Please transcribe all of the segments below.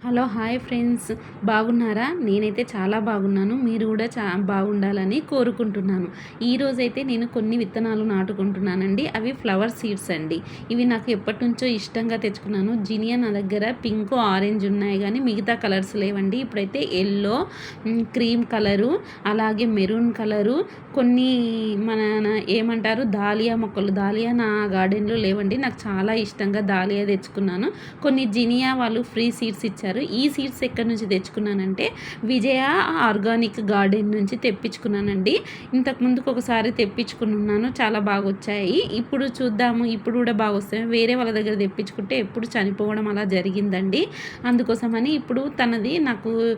Hello hi friends. బాగున్నారా? నేనైతే చాలా బాగున్నాను. మీరు కూడా చా బాగుండాలని కోరుకుంటున్నాను. ఈరోజైతే నేను కొన్ని విత్తనాలు నాటుకుంటున్నానండి. అవి ఫ్లవర్ సీడ్స్ అండి. ఇవి నాకు ఎప్పటి నుంచో ఇష్టంగా తెచ్చుకున్నాను. జినియా నా దగ్గర పింక్ ఆరెంజ్ ఉన్నాయి కానీ మిగతా కలర్స్ లేవండి. ఇప్పుడైతే ఎల్లో క్రీమ్ కలరు అలాగే మెరూన్ కలరు కొన్ని మన ఏమంటారు? దాలియా మొక్కలు. దాలియా నా గార్డెన్లో లేవండి. నాకు చాలా ఇష్టంగా దాలియా తెచ్చుకున్నాను. కొన్ని జినియా వాళ్ళు ఫ్రీ సీడ్స్ ఇచ్చారు. ఈ సీడ్స్ ఎక్కడి నుంచి తెచ్చుకున్నానంటే విజయ ఆర్గానిక్ గార్డెన్ నుంచి తెప్పించుకున్నానండి. ఇంతకు ముందుకు ఒకసారి తెప్పించుకున్నాను చాలా బాగా వచ్చాయి ఇప్పుడు చూద్దాము. ఇప్పుడు కూడా బాగా వస్తాయి వేరే వాళ్ళ దగ్గర తెప్పించుకుంటే ఎప్పుడు చనిపోవడం అలా జరిగిందండి. అందుకోసమని ఇప్పుడు తనది నాకు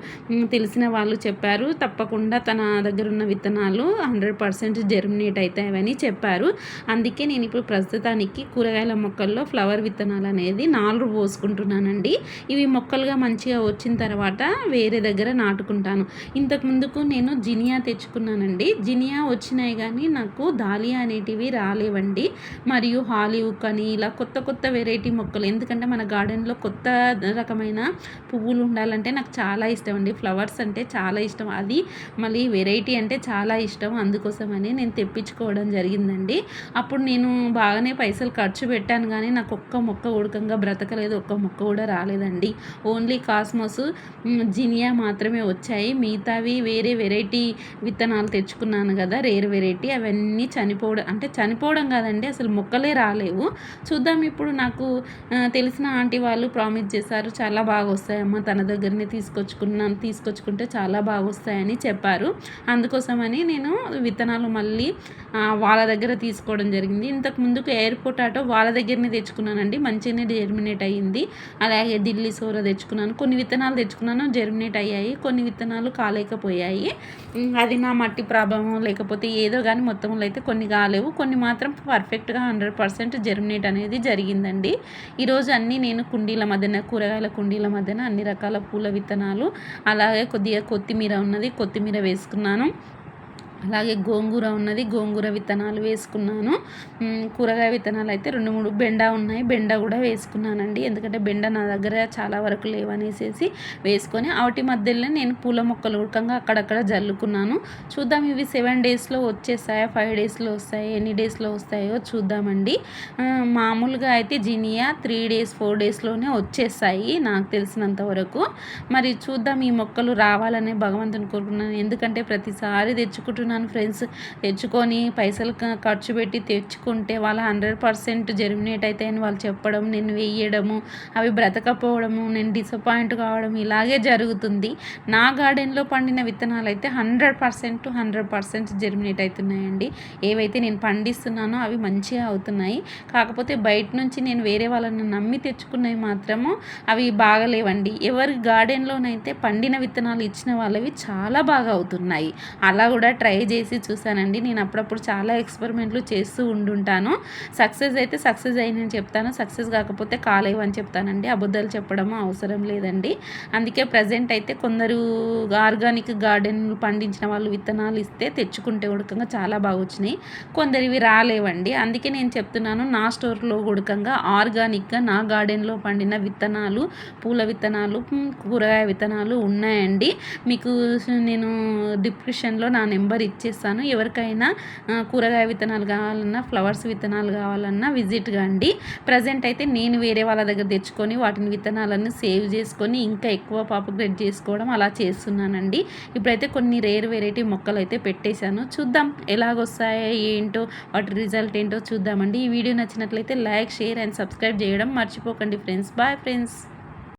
తెలిసిన వాళ్ళు చెప్పారు. తప్పకుండా తన దగ్గర ఉన్న విత్తనాలు హండ్రెడ్ పర్సెంట్ జెర్మినేట్ అవుతాయని చెప్పారు. అందుకే నేను ఇప్పుడు ప్రస్తుతానికి కూరగాయల మొక్కల్లో ఫ్లవర్ విత్తనాలు అనేది నాలుగు పోసుకుంటున్నానండి. ఇవి మొక్కలుగా మంచిగా వచ్చిన తర్వాత వేరే దగ్గర నాటుకుంటాను. ఇంతకు ముందుకు నేను జినియా తెచ్చుకున్నానండి. జినియా వచ్చినాయి కానీ నాకు దాలియా అనేటివి రాలేవండి. మరియు హాలీవుక్ అని ఇలా కొత్త కొత్త వెరైటీ మొక్కలు. ఎందుకంటే మన గార్డెన్లో కొత్త రకమైన పువ్వులు ఉండాలంటే నాకు చాలా ఇష్టం అండి. ఫ్లవర్స్ అంటే చాలా ఇష్టం. అది మళ్ళీ వెరైటీ అంటే చాలా ఇష్టం. అందుకోసమని నేను తెప్పించుకోవడం జరిగిందండి. అప్పుడు నేను బాగానే పైసలు ఖర్చు పెట్టాను కానీ నాకు ఒక్క మొక్క ఉడకంగా బ్రతకలేదు. ఒక్క మొక్క కూడా రాలేదండి. ఓన్లీ కాస్మోస్ జినియా మాత్రమే వచ్చాయి. మిగతావి వేరే వెరైటీ విత్తనాలు తెచ్చుకున్నాను కదా రేర్ వెరైటీ అవన్నీ చనిపోవడం అంటే చనిపోవడం కాదండి అసలు మొక్కలే రాలేవు. చూద్దాం ఇప్పుడు నాకు తెలిసిన ఆంటీ వాళ్ళు ప్రామిస్ చేశారు చాలా బాగా వస్తాయమ్మా తన దగ్గరనే తీసుకొచ్చుకున్నాను తీసుకొచ్చుకుంటే చాలా బాగా వస్తాయని చెప్పారు. అందుకోసమని నేను విత్తనాలు మళ్ళీ వాళ్ళ దగ్గర తీసుకోవడం జరిగింది. ఇంతకు ముందుకు ఎయిర్పోర్ట్ ఆటో వాళ్ళ దగ్గరనే తెచ్చుకున్నానండి మంచిగానే జర్మినేట్ అయ్యింది. అలాగే ఢిల్లీ సోర తెచ్చుకున్నాను. కొన్ని విత్తనాలు తెచ్చుకున్నాను జెర్మినేట్ అయ్యాయి. కొన్ని విత్తనాలు కాలేకపోయాయి. అది నా మట్టి ప్రభావం లేకపోతే ఏదో కానీ మొత్తంలో అయితే కొన్ని కాలేవు. కొన్ని మాత్రం పర్ఫెక్ట్గా హండ్రెడ్ పర్సెంట్ జెర్మినేట్ అనేది జరిగిందండి. ఈరోజు అన్నీ నేను కుండీల మధ్యన కూరగాయల కుండీల మధ్యన అన్ని రకాల పూల విత్తనాలు అలాగే కొద్దిగా కొత్తిమీర ఉన్నది కొత్తిమీర వేసుకున్నాను. అలాగే గోంగూర ఉన్నది. గోంగూర విత్తనాలు వేసుకున్నాను. కూరగాయ విత్తనాలు అయితే రెండు మూడు బెండ ఉన్నాయి. బెండ కూడా వేసుకున్నానండి. ఎందుకంటే బెండ నా దగ్గర చాలా వరకు లేవనేసేసి వేసుకొని వాటి మధ్యలో నేను పూల మొక్కలు ఉడకంగా అక్కడక్కడ జల్లుకున్నాను. చూద్దాం ఇవి సెవెన్ డేస్లో వచ్చేస్తాయా ఫైవ్ డేస్లో వస్తాయి? ఎన్ని డేస్లో వస్తాయో చూద్దామండి. మామూలుగా అయితే జినియా త్రీ డేస్ ఫోర్ డేస్లోనే వచ్చేస్తాయి నాకు తెలిసినంత వరకు. మరి చూద్దాం ఈ మొక్కలు రావాలనే భగవంతుని కోరుకున్నాను ఎందుకంటే ప్రతిసారి తెచ్చుకుంటున్నాను చెప్తున్నాను ఫ్రెండ్స్. తెచ్చుకొని పైసలు ఖర్చు పెట్టి తెచ్చుకుంటే వాళ్ళ హండ్రెడ్ పర్సెంట్ జర్మినేట్ అవుతాయని వాళ్ళు చెప్పడం నేను వేయడము అవి బ్రతకపోవడము నేను డిసప్పాయింట్ కావడం ఇలాగే జరుగుతుంది. నా గార్డెన్లో పండిన విత్తనాలు అయితే hundred percent hundred percent germinate అవుతున్నాయండి. ఏవైతే నేను పండిస్తున్నానో అవి మంచిగా అవుతున్నాయి. కాకపోతే బయట నుంచి నేను వేరే వాళ్ళని నమ్మి తెచ్చుకున్నవి మాత్రము అవి బాగలేవండి. ఎవరి గార్డెన్లోనైతే పండిన విత్తనాలు ఇచ్చిన వాళ్ళవి చాలా బాగా అవుతున్నాయి. అలా కూడా ట్రై చేసి చూసానండి నేను అప్పుడప్పుడు చాలా ఎక్స్పెరిమెంట్లు చేస్తూ ఉండుంటాను. సక్సెస్ అయితే సక్సెస్ అయిందని చెప్తాను. సక్సెస్ కాకపోతే కాలేవని చెప్తానండి. అబద్ధాలు చెప్పడము అవసరం లేదండి. అందుకే ప్రజెంట్ అయితే కొందరు ఆర్గానిక్ గార్డెన్ పండించిన వాళ్ళు విత్తనాలు ఇస్తే తెచ్చుకుంటే ఉడకంగా చాలా బాగా వచ్చినాయి. కొందరివి రాలేవండి. అందుకే నేను చెప్తున్నాను నా స్టోర్లో ఉడకంగా ఆర్గానిక్గా నా గార్డెన్లో పండిన విత్తనాలు పూల విత్తనాలు కూరగాయ విత్తనాలు ఉన్నాయండి. మీకు నేను డిస్క్రిప్షన్లో నా నెంబర్ ఇచ్చేస్తాను. ఎవరికైనా కూరగాయ విత్తనాలు కావాలన్నా ఫ్లవర్స్ విత్తనాలు కావాలన్నా విజిట్ కండి. ప్రజెంట్ అయితే నేను వేరే వాళ్ళ దగ్గర తెచ్చుకొని వాటిని విత్తనాలను సేవ్ చేసుకొని ఇంకా ఎక్కువ పాపుగ్రేట్ చేసుకోవడం అలా చేస్తున్నానండి. ఇప్పుడైతే కొన్ని రేర్ వెరైటీ మొక్కలు అయితే పెట్టేశాను. చూద్దాం ఎలాగొస్తాయో ఏంటో వాటి రిజల్ట్ ఏంటో చూద్దామండి. ఈ వీడియో నచ్చినట్లయితే లైక్ షేర్ అండ్ సబ్స్క్రైబ్ చేయడం మర్చిపోకండి ఫ్రెండ్స్. Bye friends.